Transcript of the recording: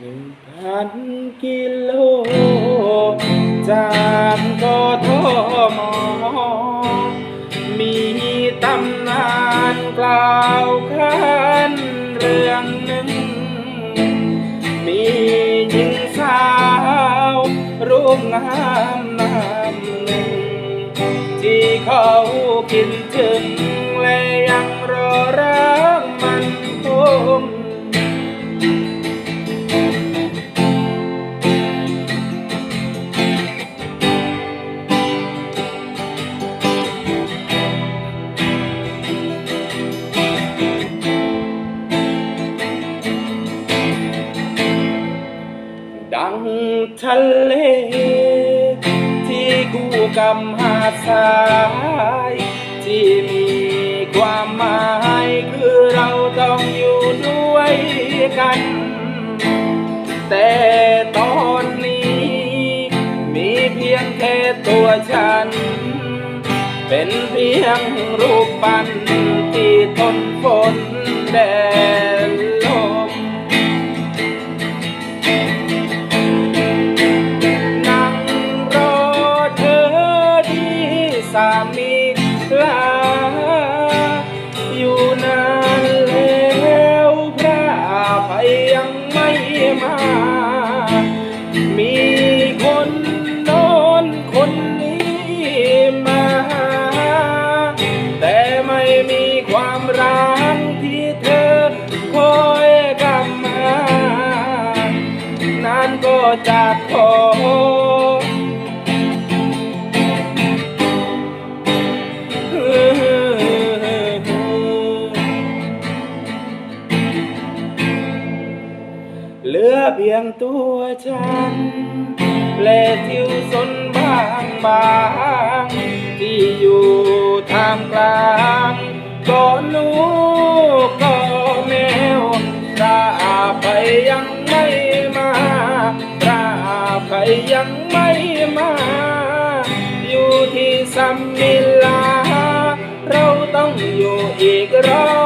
หนึ่งพันกิโล จากกทมมีตำนานกล่าวขันเรื่องหนึ่ง มีหญิงสาวรูปงามนามหนึ่งที่เขาคิดถึง ทะเล ที่คู่กับหาดทราย ที่มีความหมายคือเราต้องอยู่ด้วยกัน แต่ตอนนี้ มีเพียงแค่ตัวฉัน เป็นเพียงรูปปั้นที่ทนฝนแดด มา มีคนโน้นคนนี้มาหาแต่ไม่มีความรักที่เธอคอยกลับมานานก็จากพอ เหลือเพียงตัวฉัน และทิวสนบางบางที่อยู่ท่ามกลางก็หนูก็แมวตราไปยังไม่มาตราไปยังไม่มา อยู่ที่สัมมิลา เราต้องอยู่อีกรอย